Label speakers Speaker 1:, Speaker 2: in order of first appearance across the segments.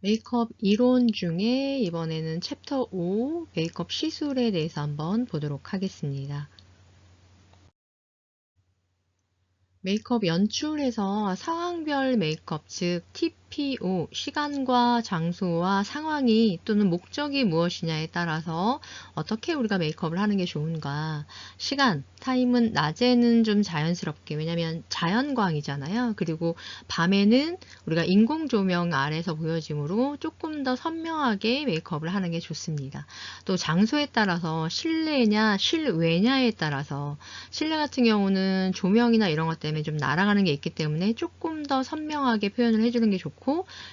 Speaker 1: 메이크업 이론 중에 이번에는 챕터 5 메이크업 시술에 대해서 한번 보도록 하겠습니다. 메이크업 연출에서 상황별 메이크업, 즉 TPO, 시간과 장소와 상황이 또는 목적이 무엇이냐에 따라서 어떻게 우리가 메이크업을 하는 게 좋은가. 시간, 타임은 낮에는 좀 자연스럽게, 왜냐면 자연광이잖아요. 그리고 밤에는 우리가 인공 조명 아래서 보여지므로 조금 더 선명하게 메이크업을 하는 게 좋습니다. 또 장소에 따라서 실내냐, 실외냐에 따라서 실내 같은 경우는 조명이나 이런 것 때문에 좀 날아가는 게 있기 때문에 조금 더 선명하게 표현을 해주는 게 좋고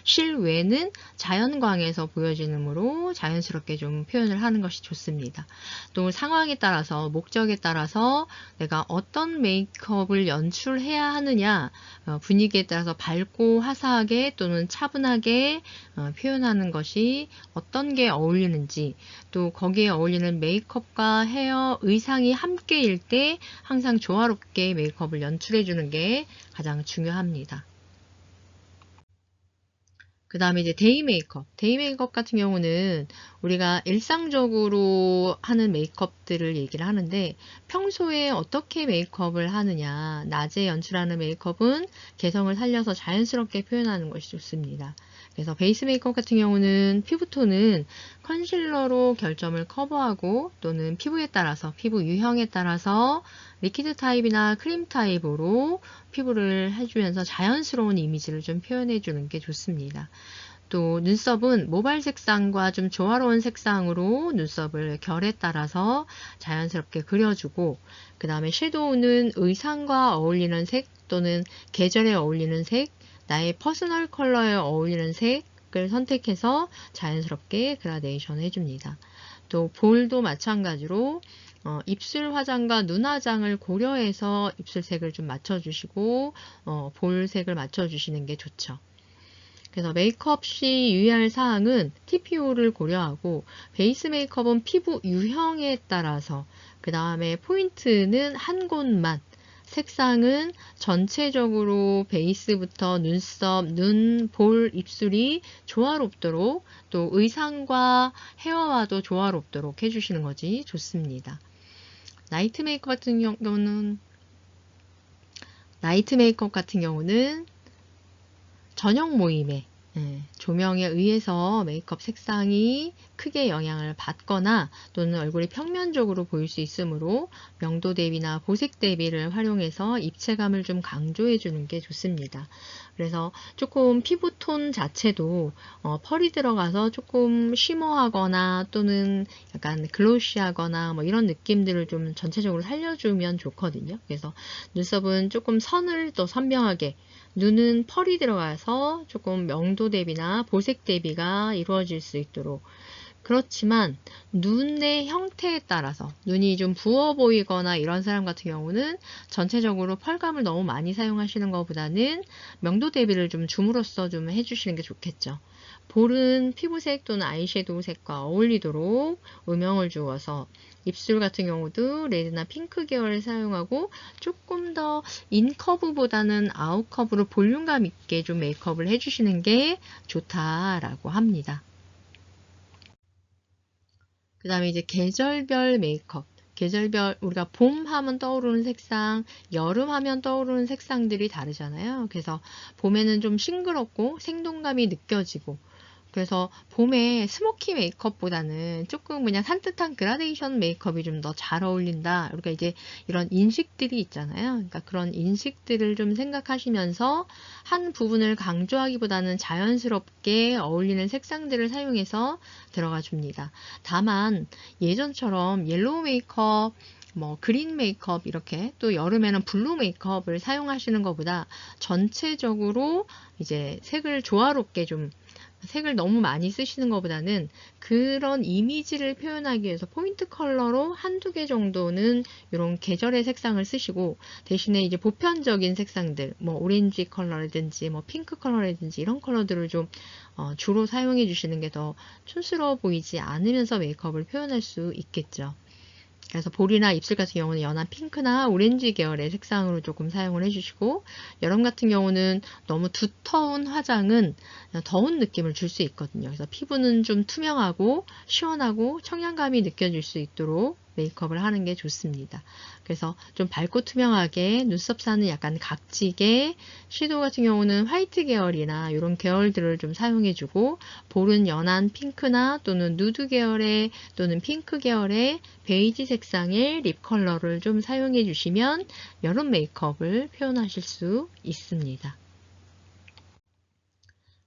Speaker 1: 실외는 자연광에서 보여지므로 자연스럽게 좀 표현을 하는 것이 좋습니다. 또 상황에 따라서 목적에 따라서 내가 어떤 메이크업을 연출해야 하느냐 어, 분위기에 따라서 밝고 화사하게 또는 차분하게 어, 표현하는 것이 어떤 게 어울리는지 또 거기에 어울리는 메이크업과 헤어 의상이 함께일 때 항상 조화롭게 메이크업을 연출해 주는 게 가장 중요합니다. 그 다음에 이제 데이 메이크업. 데이 메이크업 같은 경우는 우리가 일상적으로 하는 메이크업들을 얘기를 하는데 평소에 어떻게 메이크업을 하느냐. 낮에 연출하는 메이크업은 개성을 살려서 자연스럽게 표현하는 것이 좋습니다. 그래서 베이스 메이크업 같은 경우는 피부톤은 컨실러로 결점을 커버하고 또는 피부에 따라서 피부 유형에 따라서 리퀴드 타입이나 크림 타입으로 피부를 해주면서 자연스러운 이미지를 좀 표현해 주는 게 좋습니다. 또 눈썹은 모발 색상과 좀 조화로운 색상으로 눈썹을 결에 따라서 자연스럽게 그려주고 그 다음에 섀도우는 의상과 어울리는 색 또는 계절에 어울리는 색 나의 퍼스널 컬러에 어울리는 색을 선택해서 자연스럽게 그라데이션 해줍니다. 또 볼도 마찬가지로 어, 입술 화장과 눈 화장을 고려해서 입술색을 좀 맞춰주시고 어, 볼색을 맞춰주시는 게 좋죠. 그래서 메이크업 시 유의할 사항은 TPO를 고려하고 베이스 메이크업은 피부 유형에 따라서 그 다음에 포인트는 한 곳만 색상은 전체적으로 베이스부터 눈썹, 눈, 볼, 입술이 조화롭도록 또 의상과 헤어와도 조화롭도록 해주시는 것이 좋습니다. 나이트 메이크업 같은 경우는 나이트 메이크업 같은 경우는 저녁 모임에 예, 조명에 의해서 메이크업 색상이 크게 영향을 받거나 또는 얼굴이 평면적으로 보일 수 있으므로 명도 대비나 보색 대비를 활용해서 입체감을 좀 강조해 주는 게 좋습니다. 그래서 조금 피부톤 자체도 어, 펄이 들어가서 조금 쉬머하거나 또는 약간 글로시하거나 뭐 이런 느낌들을 좀 전체적으로 살려주면 좋거든요. 그래서 눈썹은 조금 선을 또 선명하게 눈은 펄이 들어가서 조금 명도 대비나 보색 대비가 이루어질 수 있도록 그렇지만 눈의 형태에 따라서 눈이 좀 부어 보이거나 이런 사람 같은 경우는 전체적으로 펄감을 너무 많이 사용하시는 것보다는 명도 대비를 좀 줌으로써 좀 해주시는 게 좋겠죠. 볼은 피부색 또는 아이섀도우 색과 어울리도록 음영을 주어서 입술 같은 경우도 레드나 핑크 계열을 사용하고 조금 더 인커브보다는 아웃커브로 볼륨감 있게 좀 메이크업을 해주시는 게 좋다라고 합니다. 그 다음에 이제 계절별 메이크업. 계절별 우리가 봄 하면 떠오르는 색상, 여름 하면 떠오르는 색상들이 다르잖아요. 그래서 봄에는 좀 싱그럽고 생동감이 느껴지고 그래서 봄에 스모키 메이크업보다는 조금 그냥 산뜻한 그라데이션 메이크업이 좀 더 잘 어울린다. 그러니까 이제 이런 인식들이 있잖아요. 그러니까 그런 인식들을 좀 생각하시면서 한 부분을 강조하기보다는 자연스럽게 어울리는 색상들을 사용해서 들어가 줍니다. 다만 예전처럼 옐로우 메이크업 뭐 그린 메이크업 이렇게 또 여름에는 블루 메이크업을 사용하시는 것보다 전체적으로 이제 색을 조화롭게 좀 색을 너무 많이 쓰시는 것보다는 그런 이미지를 표현하기 위해서 포인트 컬러로 한두 개 정도는 이런 계절의 색상을 쓰시고 대신에 이제 보편적인 색상들 뭐 오렌지 컬러라든지 뭐 핑크 컬러라든지 이런 컬러들을 좀 어, 주로 사용해 주시는 게 더 촌스러워 보이지 않으면서 메이크업을 표현할 수 있겠죠. 그래서 볼이나 입술 같은 경우는 연한 핑크나 오렌지 계열의 색상으로 조금 사용을 해주시고 여름 같은 경우는 너무 두터운 화장은 더운 느낌을 줄 수 있거든요. 그래서 피부는 좀 투명하고 시원하고 청량감이 느껴질 수 있도록 메이크업을 하는 게 좋습니다. 그래서 좀 밝고 투명하게 눈썹 사는 약간 각지게 섀도우 같은 경우는 화이트 계열이나 이런 계열들을 좀 사용해주고 볼은 연한 핑크나 또는 누드 계열의 또는 핑크 계열의 베이지 색상의 립 컬러를 좀 사용해 주시면 여름 메이크업을 표현하실 수 있습니다.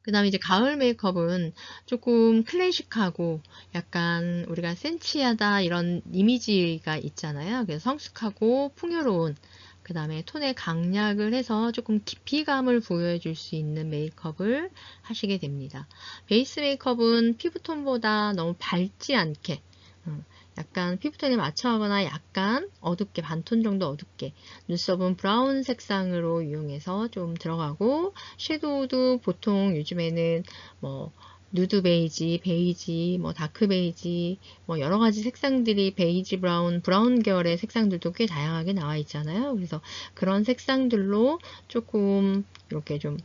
Speaker 1: 그 다음에 이제 가을 메이크업은 조금 클래식하고 약간 우리가 센치하다 이런 이미지가 있잖아요. 그래서 성숙하고 풍요로운 그 다음에 톤의 강약을 해서 조금 깊이감을 부여해 줄수 있는 메이크업을 하시게 됩니다. 베이스 메이크업은 피부톤보다 너무 밝지 않게 음, 약간 피부톤에 맞춰하거나 약간 어둡게 반톤 정도 어둡게 눈썹은 브라운 색상으로 이용해서 좀 들어가고 섀도우도 보통 요즘에는 뭐 누드 베이지, 베이지, 뭐 다크 베이지, 뭐 여러 가지 색상들이 베이지 브라운, 브라운 계열의 색상들도 꽤 다양하게 나와 있잖아요. 그래서 그런 색상들로 조금 이렇게 좀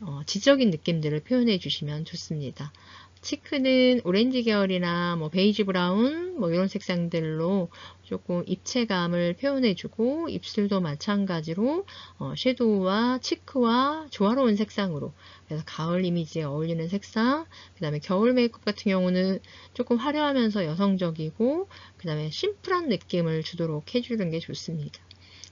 Speaker 1: 어, 지적인 느낌들을 표현해 주시면 좋습니다. 치크는 오렌지 계열이나 뭐 베이지 브라운 뭐 이런 색상들로 조금 입체감을 표현해주고 입술도 마찬가지로 어, 섀도우와 치크와 조화로운 색상으로 그래서 가을 이미지에 어울리는 색상 그 다음에 겨울 메이크업 같은 경우는 조금 화려하면서 여성적이고 그 다음에 심플한 느낌을 주도록 해주는 게 좋습니다.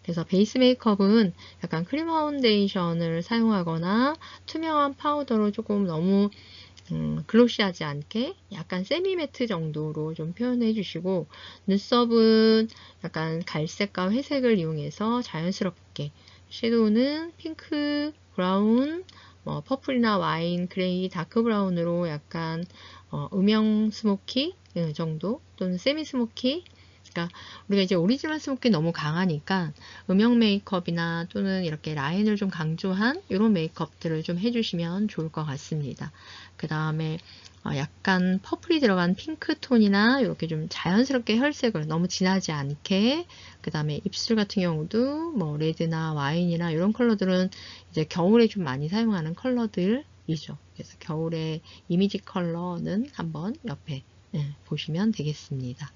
Speaker 1: 그래서 베이스 메이크업은 약간 크림 파운데이션을 사용하거나 투명한 파우더로 조금 너무 음, 글로시하지 않게 약간 세미 매트 정도로 좀 표현해 주시고 눈썹은 약간 갈색과 회색을 이용해서 자연스럽게 섀도우는 핑크, 브라운, 뭐 퍼플이나 와인, 그레이, 다크 브라운으로 약간 어, 음영 스모키 예, 정도 또는 세미 스모키 그러니까 우리가 이제 오리지널 스모키 너무 강하니까 음영 메이크업이나 또는 이렇게 라인을 좀 강조한 이런 메이크업들을 좀 해주시면 좋을 것 같습니다. 그 다음에 어, 약간 퍼플이 들어간 핑크톤이나 이렇게 좀 자연스럽게 혈색을 너무 진하지 않게 그 다음에 입술 같은 경우도 뭐 레드나 와인이나 이런 컬러들은 이제 겨울에 좀 많이 사용하는 컬러들이죠. 그래서 겨울에 이미지 컬러는 한번 옆에 예, 보시면 되겠습니다.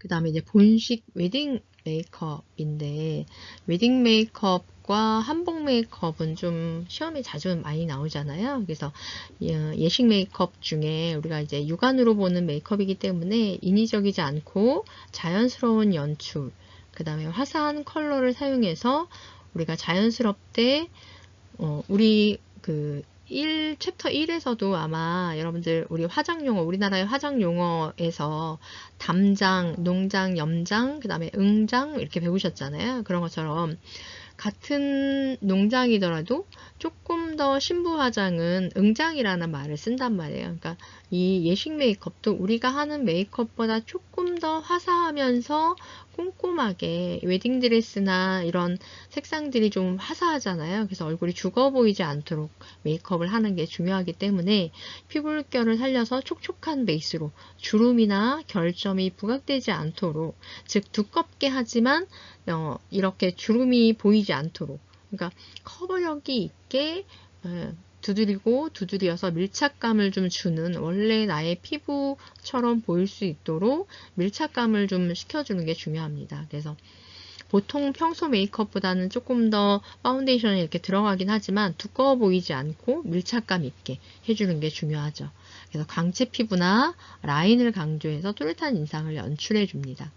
Speaker 1: 그 다음에 이제 본식 웨딩 메이크업인데 웨딩 메이크업과 한복 메이크업은 좀 시험에 자주 많이 나오잖아요. 그래서 예, 예식 메이크업 중에 우리가 이제 육안으로 보는 메이크업이기 때문에 인위적이지 않고 자연스러운 연출, 그 다음에 화사한 컬러를 사용해서 우리가 자연스럽게 어, 우리 그 1, 챕터 1에서도 아마 여러분들 우리 화장 용어, 우리나라의 화장 용어에서 담장, 농장, 염장, 그 다음에 응장 이렇게 배우셨잖아요. 그런 것처럼 같은 농장이더라도 조금 더 신부 화장은 응장이라는 말을 쓴단 말이에요. 그러니까 이 예식 메이크업도 우리가 하는 메이크업보다 조금 더 화사하면서 꼼꼼하게 웨딩드레스나 이런 색상들이 좀 화사하잖아요. 그래서 얼굴이 죽어 보이지 않도록 메이크업을 하는 게 중요하기 때문에 피부결을 살려서 촉촉한 베이스로 주름이나 결점이 부각되지 않도록 즉 두껍게 하지만 어, 이렇게 주름이 보이지 않도록 그러니까 커버력이 있게 어, 두드리고 두드려서 밀착감을 좀 주는 원래 나의 피부처럼 보일 수 있도록 밀착감을 좀 시켜주는 게 중요합니다. 그래서 보통 평소 메이크업보다는 조금 더 파운데이션이 이렇게 들어가긴 하지만 두꺼워 보이지 않고 밀착감 있게 해주는 게 중요하죠. 그래서 광채 피부나 라인을 강조해서 뚜렷한 인상을 연출해 줍니다.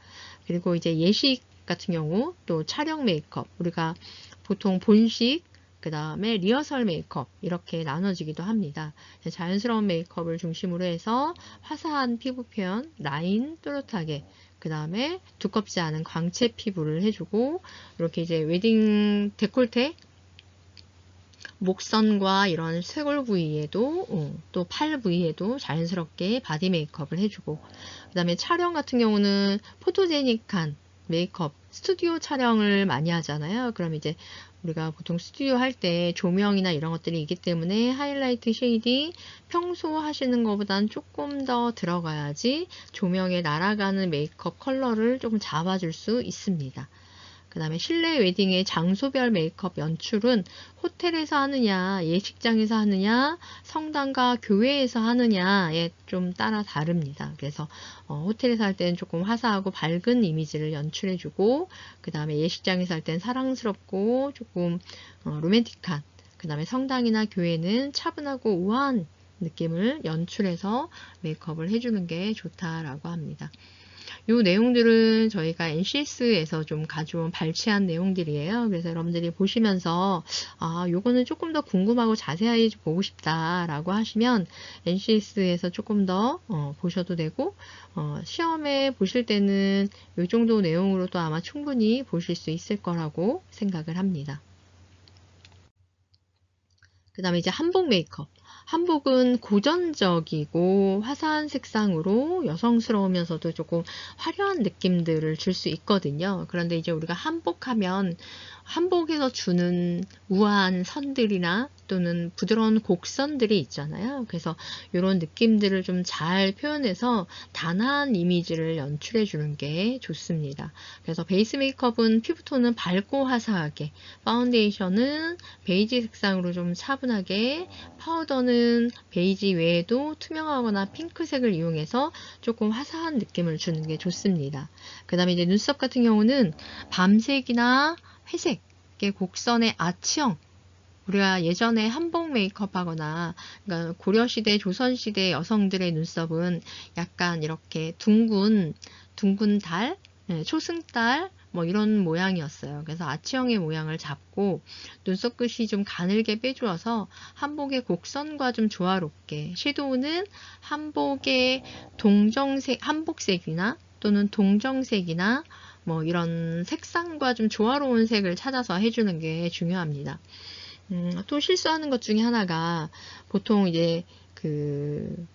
Speaker 1: 그리고 이제 예식 같은 경우 또 촬영 메이크업 우리가 보통 본식 그 다음에 리허설 메이크업 이렇게 나눠지기도 합니다. 자연스러운 메이크업을 중심으로 해서 화사한 피부 표현, 라인 또렷하게 그 다음에 두껍지 않은 광채 피부를 해주고 이렇게 이제 웨딩 데콜테 목선과 이런 쇄골 부위에도 어, 또팔 부위에도 자연스럽게 바디 메이크업을 해주고 그 다음에 촬영 같은 경우는 포토제닉한 메이크업, 스튜디오 촬영을 많이 하잖아요. 그럼 이제 우리가 보통 스튜디오 할 때 조명이나 이런 것들이 있기 때문에 하이라이트 쉐이딩 평소 하시는 것보다는 조금 더 들어가야지 조명에 날아가는 메이크업 컬러를 조금 잡아줄 수 있습니다. 그 다음에 실내 웨딩의 장소별 메이크업 연출은 호텔에서 하느냐, 예식장에서 하느냐, 성당과 교회에서 하느냐에 좀 따라 다릅니다. 그래서 어, 호텔에서 할 때는 조금 화사하고 밝은 이미지를 연출해주고, 그 다음에 예식장에서 할 때는 사랑스럽고 조금 어, 로맨틱한, 그 다음에 성당이나 교회는 차분하고 우아한 느낌을 연출해서 메이크업을 해주는 게 좋다라고 합니다. 이 내용들은 저희가 NCS에서 좀 가져온 발췌한 내용들이에요. 그래서 여러분들이 보시면서 아 요거는 조금 더 궁금하고 자세하게 보고 싶다라고 하시면 NCS에서 조금 더 어, 보셔도 되고 어, 시험에 보실 때는 이 정도 내용으로도 아마 충분히 보실 수 있을 거라고 생각을 합니다. 그 다음에 이제 한복 메이크업. 한복은 고전적이고 화사한 색상으로 여성스러우면서도 조금 화려한 느낌들을 줄 수 있거든요. 그런데 이제 우리가 한복하면 한복에서 주는 우아한 선들이나 또는 부드러운 곡선들이 있잖아요. 그래서 이런 느낌들을 좀 잘 표현해서 단아한 이미지를 연출해 주는 게 좋습니다. 그래서 베이스 메이크업은 피부톤은 밝고 화사하게, 파운데이션은 베이지 색상으로 좀 차분하게, 파우더는 베이지 외에도 투명하거나 핑크색을 이용해서 조금 화사한 느낌을 주는 게 좋습니다. 그 다음에 이제 눈썹 같은 경우는 밤색이나 회색의 곡선의 아치형 우리가 예전에 한복 메이크업 하거나 그러니까 고려시대 조선시대 여성들의 눈썹은 약간 이렇게 둥근 둥근 달 네, 초승달 뭐 이런 모양이었어요. 그래서 아치형의 모양을 잡고 눈썹 끝이 좀 가늘게 빼주어서 한복의 곡선과 좀 조화롭게 섀도우는 한복의 동정색 한복색이나 또는 동정색이나 뭐 이런 색상과 좀 조화로운 색을 찾아서 해주는 게 중요합니다. 음, 또 실수하는 것 중에 하나가 보통 이제 그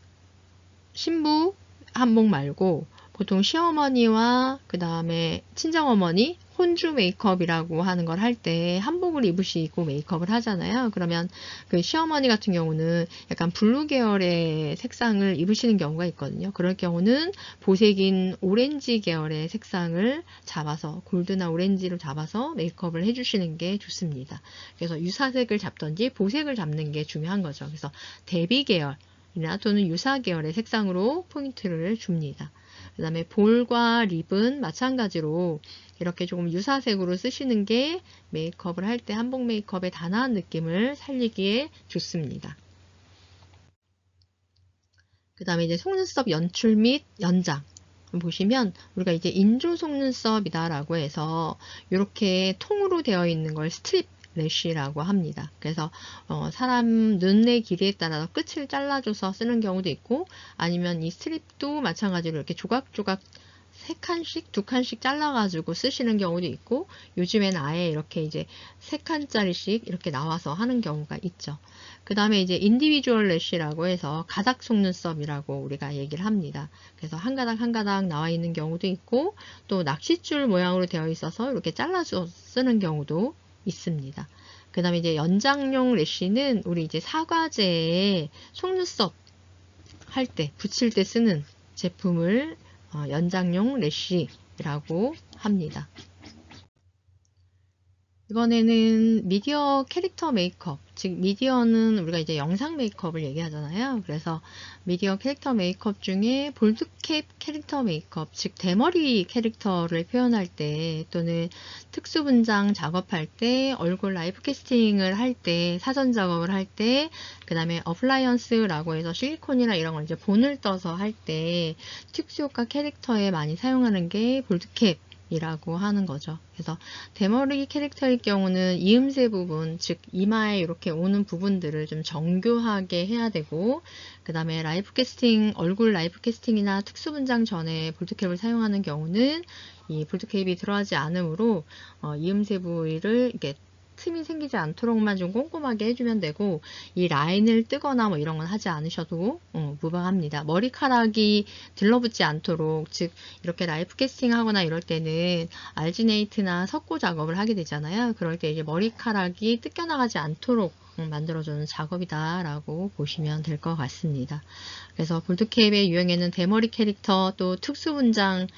Speaker 1: 신부 한복 말고 보통 시어머니와 그 다음에 친정어머니 혼주 메이크업이라고 하는 걸 할 때 한복을 입으시고 메이크업을 하잖아요. 그러면 그 시어머니 같은 경우는 약간 블루 계열의 색상을 입으시는 경우가 있거든요. 그럴 경우는 보색인 오렌지 계열의 색상을 잡아서 골드나 오렌지를 잡아서 메이크업을 해주시는 게 좋습니다. 그래서 유사색을 잡던지 보색을 잡는 게 중요한 거죠. 그래서 대비 계열이나 또는 유사 계열의 색상으로 포인트를 줍니다. 그 다음에 볼과 립은 마찬가지로 이렇게 조금 유사색으로 쓰시는 게 메이크업을 할 때 한복 메이크업의 단아한 느낌을 살리기에 좋습니다. 그 다음에 이제 속눈썹 연출 및 연장 보시면 우리가 이제 인조 속눈썹이다라고 해서 이렇게 통으로 되어 있는 걸 스트립 래쉬라고 합니다. 그래서 어, 사람 눈의 길이에 따라서 끝을 잘라줘서 쓰는 경우도 있고 아니면 이 스트립도 마찬가지로 이렇게 조각조각 세 칸씩 두 칸씩 잘라가지고 쓰시는 경우도 있고 요즘엔 아예 이렇게 이제 세 칸짜리씩 이렇게 나와서 하는 경우가 있죠. 그 다음에 이제 인디비주얼 래쉬라고 해서 가닥 속눈썹이라고 우리가 얘기를 합니다. 그래서 한 가닥 한 가닥 나와 있는 경우도 있고 또 낚싯줄 모양으로 되어 있어서 이렇게 잘라서 쓰는 경우도 있습니다. 그 다음에 이제 연장용 래쉬는 우리 이제 사과제에 속눈썹 할 때, 붙일 때 쓰는 제품을 어, 연장용 래쉬라고 합니다. 이번에는 미디어 캐릭터 메이크업, 즉 미디어는 우리가 이제 영상 메이크업을 얘기하잖아요. 그래서 미디어 캐릭터 메이크업 중에 볼드캡 캐릭터 메이크업, 즉 대머리 캐릭터를 표현할 때 또는 특수 분장 작업할 때, 얼굴 라이브 캐스팅을 할 때, 사전 작업을 할 때, 그 다음에 어플라이언스라고 해서 실리콘이나 이런 걸 이제 본을 떠서 할 때 특수 효과 캐릭터에 많이 사용하는 게 볼드캡 이라고 하는 거죠. 그래서 대머리 캐릭터일 경우는 이음새 부분, 즉 이마에 이렇게 오는 부분들을 좀 정교하게 해야 되고 그 다음에 라이프 캐스팅, 얼굴 라이프 캐스팅이나 특수 분장 전에 볼드캡을 사용하는 경우는 이 볼드캡이 들어가지 않으므로 어, 이음새 부위를 이렇게 틈이 생기지 않도록만 좀 꼼꼼하게 해주면 되고 이 라인을 뜨거나 뭐 이런 건 하지 않으셔도 어, 무방합니다. 머리카락이 들러붙지 않도록 즉 이렇게 라이프 캐스팅 하거나 이럴 때는 알지네이트나 석고 작업을 하게 되잖아요. 그럴 때 이제 머리카락이 뜯겨나가지 않도록 음, 만들어주는 작업이다라고 보시면 될 것 같습니다. 그래서 볼드캡의 유형에는 대머리 캐릭터 또 특수 분장을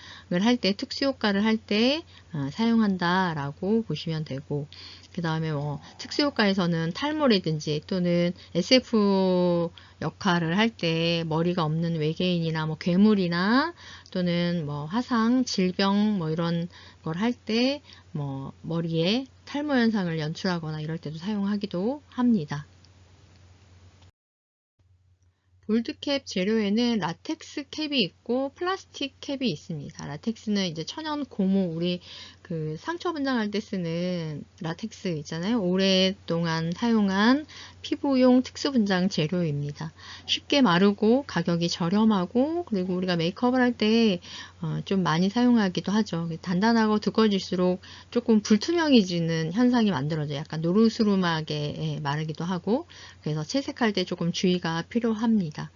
Speaker 1: 할 때 특수 효과를 할때 어, 사용한다라고 보시면 되고 그 다음에 뭐 특수 효과에서는 탈모라든지 또는 SF 역할을 할 때 머리가 없는 외계인이나 뭐 괴물이나 또는 뭐 화상, 질병 뭐 이런 걸 할 때 뭐 머리에 탈모 현상을 연출하거나 이럴 때도 사용하기도 합니다. 골드캡 재료에는 라텍스 캡이 있고 플라스틱 캡이 있습니다. 라텍스는 이제 천연 고무 우리 그 상처 분장할 때 쓰는 라텍스 있잖아요. 오랫동안 사용한 피부용 특수 분장 재료입니다. 쉽게 마르고 가격이 저렴하고 그리고 우리가 메이크업을 할 때좀 어, 많이 사용하기도 하죠. 단단하고 두꺼워질수록 조금 불투명해지는 현상이 만들어져요. 약간 노르스름하게 예, 마르기도 하고 그래서 채색할 때 조금 주의가 필요합니다.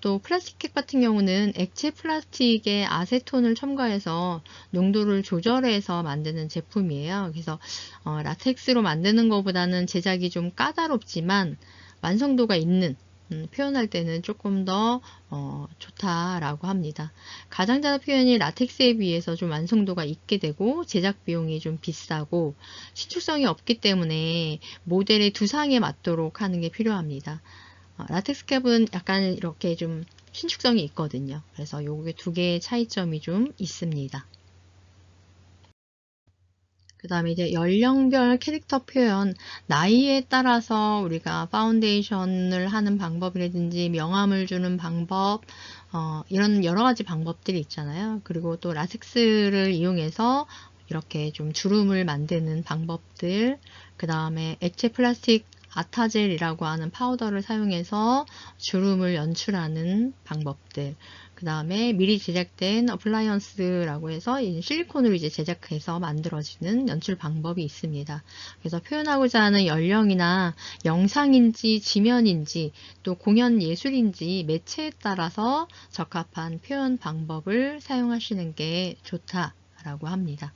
Speaker 1: 또 플라스틱 같은 경우는 액체 플라스틱에 아세톤을 첨가해서 농도를 조절해서 만드는 제품이에요. 그래서 어, 라텍스로 만드는 것보다는 제작이 좀 까다롭지만 완성도가 있는 음, 표현할 때는 조금 더 어, 좋다라고 합니다. 가장자의 표현이 라텍스에 비해서 좀 완성도가 있게 되고 제작 비용이 좀 비싸고 신축성이 없기 때문에 모델의 두상에 맞도록 하는 게 필요합니다. 어, 라텍스 캡은 약간 이렇게 좀 신축성이 있거든요. 그래서 요게 두 개의 차이점이 좀 있습니다. 그 다음에 이제 연령별 캐릭터 표현, 나이에 따라서 우리가 파운데이션을 하는 방법이라든지 명암을 주는 방법, 어, 이런 여러 가지 방법들이 있잖아요. 그리고 또 라텍스를 이용해서 이렇게 좀 주름을 만드는 방법들, 그 다음에 액체 플라스틱 아타젤이라고 하는 파우더를 사용해서 주름을 연출하는 방법들 그 다음에 미리 제작된 어플라이언스라고 해서 실리콘으로 이제 제작해서 만들어지는 연출 방법이 있습니다. 그래서 표현하고자 하는 연령이나 영상인지 지면인지 또 공연 예술인지 매체에 따라서 적합한 표현 방법을 사용하시는 게 좋다라고 합니다.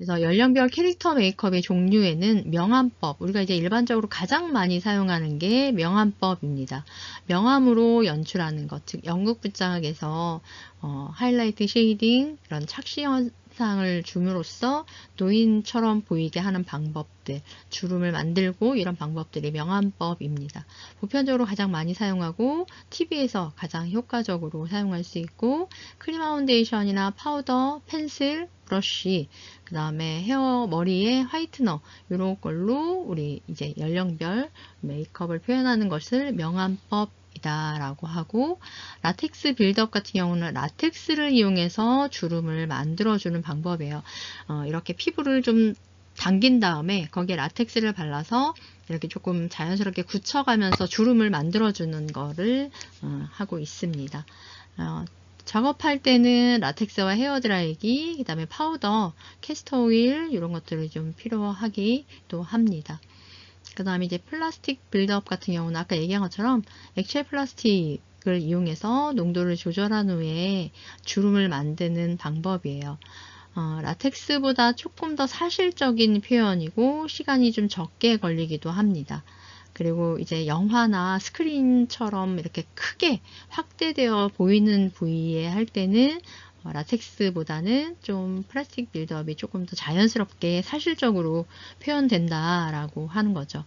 Speaker 1: 그래서 연령별 캐릭터 메이크업의 종류에는 명암법, 우리가 이제 일반적으로 가장 많이 사용하는 게 명암법입니다. 명암으로 연출하는 것, 즉 연극 붓장학에서 어, 하이라이트 쉐이딩, 이런 착시 현상을 줌으로써 노인처럼 보이게 하는 방법들, 주름을 만들고 이런 방법들이 명암법입니다. 보편적으로 가장 많이 사용하고 TV에서 가장 효과적으로 사용할 수 있고 크림 파운데이션이나 파우더, 펜슬, 브러쉬, 그 다음에 헤어 머리에 화이트너 이런 걸로 우리 이제 연령별 메이크업을 표현하는 것을 명암법 이다라고 하고 라텍스 빌드업 같은 경우는 라텍스를 이용해서 주름을 만들어주는 방법이에요. 어, 이렇게 피부를 좀 당긴 다음에 거기에 라텍스를 발라서 이렇게 조금 자연스럽게 굳혀가면서 주름을 만들어주는 거를 어, 하고 있습니다. 어, 작업할 때는 라텍스와 헤어드라이기, 그 다음에 파우더, 캐스터 오일 이런 것들을 좀 필요하기 도 합니다. 그 다음에 이제 플라스틱 빌드업 같은 경우는 아까 얘기한 것처럼 액체 플라스틱 을 이용해서 농도를 조절한 후에 주름을 만드는 방법이에요. 어, 라텍스보다 조금 더 사실적인 표현이고 시간이 좀 적게 걸리기도 합니다. 그리고 이제 영화나 스크린처럼 이렇게 크게 확대되어 보이는 부위에 할 때는 어, 라텍스보다는 좀 플라스틱 빌드업이 조금 더 자연스럽게 사실적으로 표현된다라고 하는 거죠.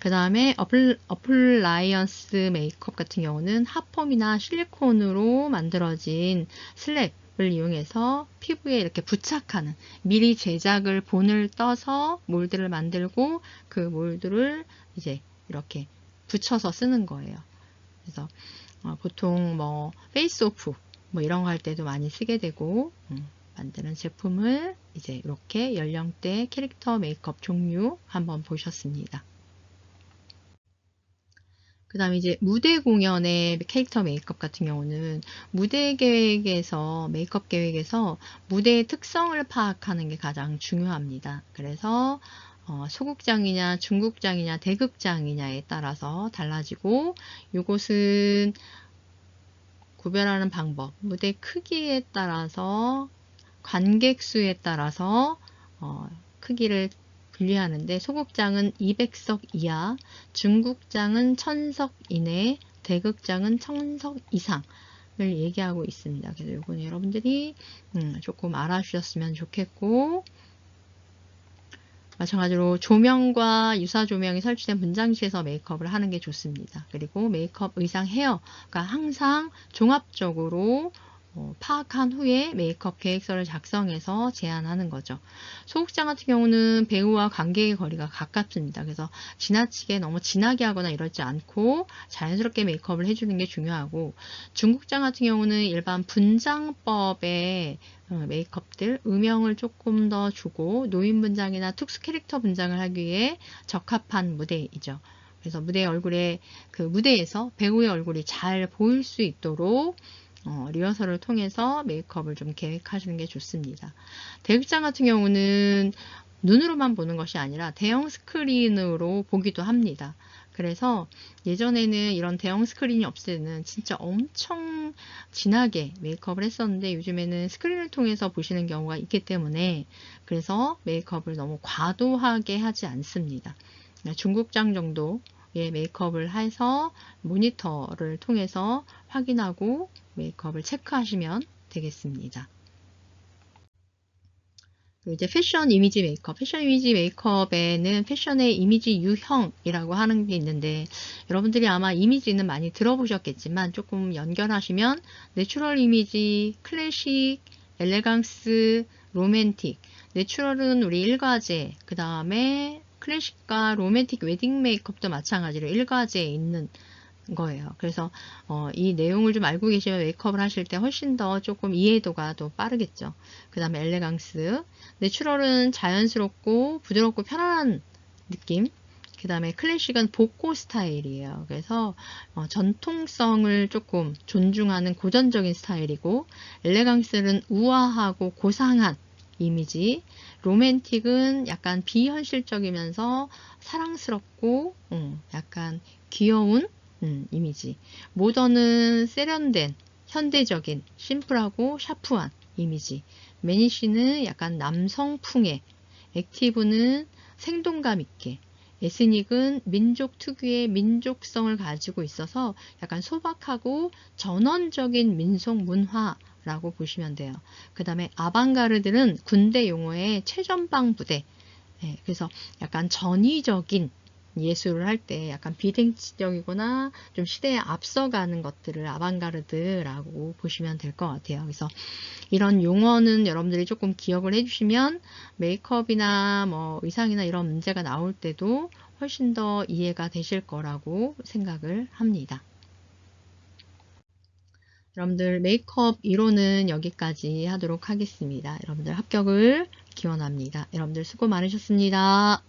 Speaker 1: 그 다음에 어플, 어플라이언스 메이크업 같은 경우는 하펌이나 실리콘으로 만들어진 슬랩을 이용해서 피부에 이렇게 부착하는 미리 제작을 본을 떠서 몰드를 만들고 그 몰드를 이제 이렇게 붙여서 쓰는 거예요. 그래서 어, 보통 뭐 페이스 오프 뭐 이런 거 할 때도 많이 쓰게 되고 음, 만드는 제품을 이제 이렇게 연령대 캐릭터 메이크업 종류 한번 보셨습니다. 그 다음에 이제 무대 공연의 캐릭터 메이크업 같은 경우는 무대 계획에서, 메이크업 계획에서 무대의 특성을 파악하는 게 가장 중요합니다. 그래서 어, 소극장이냐, 중극장이냐, 대극장이냐에 따라서 달라지고, 이것은 구별하는 방법, 무대 크기에 따라서, 관객 수에 따라서, 어, 크기를 분리하는데 소극장은 200석 이하, 중국장은 1000석 이내, 대극장은 1000석 이상을 얘기하고 있습니다. 그래서 이거는 여러분들이 음, 조금 알아주셨으면 좋겠고 마찬가지로 조명과 유사 조명이 설치된 분장실에서 메이크업을 하는 게 좋습니다. 그리고 메이크업, 의상, 헤어가 항상 종합적으로 어, 파악한 후에 메이크업 계획서를 작성해서 제안하는 거죠. 소극장 같은 경우는 배우와 관객의 거리가 가깝습니다. 그래서 지나치게 너무 진하게 하거나 이러지 않고 자연스럽게 메이크업을 해주는 게 중요하고 중국장 같은 경우는 일반 분장법의 어, 메이크업들 음영을 조금 더 주고 노인 분장이나 특수 캐릭터 분장을 하기 위해 적합한 무대이죠. 그래서 무대 얼굴에 그 무대에서 배우의 얼굴이 잘 보일 수 있도록 어, 리허설을 통해서 메이크업을 좀 계획하시는 게 좋습니다. 대극장 같은 경우는 눈으로만 보는 것이 아니라 대형 스크린으로 보기도 합니다. 그래서 예전에는 이런 대형 스크린이 없을 때는 진짜 엄청 진하게 메이크업을 했었는데 요즘에는 스크린을 통해서 보시는 경우가 있기 때문에 그래서 메이크업을 너무 과도하게 하지 않습니다. 중국장 정도 의 메이크업을 해서 모니터를 통해서 확인하고 메이크업을 체크하시면 되겠습니다. 이제 패션 이미지 메이크업. 패션 이미지 메이크업에는 패션의 이미지 유형이라고 하는 게 있는데 여러분들이 아마 이미지는 많이 들어보셨겠지만 조금 연결하시면 내추럴 이미지, 클래식, 엘레강스, 로맨틱. 내추럴은 우리 일과제, 그 다음에 클래식과 로맨틱 웨딩 메이크업도 마찬가지로 일과제에 있는 거예요. 그래서 어, 이 내용을 좀 알고 계시면 메이크업을 하실 때 훨씬 더 조금 이해도가 더 빠르겠죠. 그 다음에 엘레강스. 내추럴은 자연스럽고 부드럽고 편안한 느낌. 그 다음에 클래식은 복고 스타일이에요. 그래서 어, 전통성을 조금 존중하는 고전적인 스타일이고 엘레강스는 우아하고 고상한 이미지. 로맨틱은 약간 비현실적이면서 사랑스럽고 음, 약간 귀여운 음, 이미지. 모던은 세련된, 현대적인, 심플하고 샤프한 이미지. 매니쉬는 약간 남성풍의, 액티브는 생동감 있게, 에스닉은 민족 특유의 민족성을 가지고 있어서 약간 소박하고 전원적인 민속 문화 라고 보시면 돼요. 그 다음에 아방가르드는 군대 용어의 최전방 부대. 네, 그래서 약간 전위적인 예술을 할 때 약간 비대칭적이거나 좀 시대에 앞서가는 것들을 아방가르드라고 보시면 될 것 같아요. 그래서 이런 용어는 여러분들이 조금 기억을 해주시면 메이크업이나 뭐 의상이나 이런 문제가 나올 때도 훨씬 더 이해가 되실 거라고 생각을 합니다. 여러분들 메이크업 이론은 여기까지 하도록 하겠습니다. 여러분들 합격을 기원합니다. 여러분들 수고 많으셨습니다.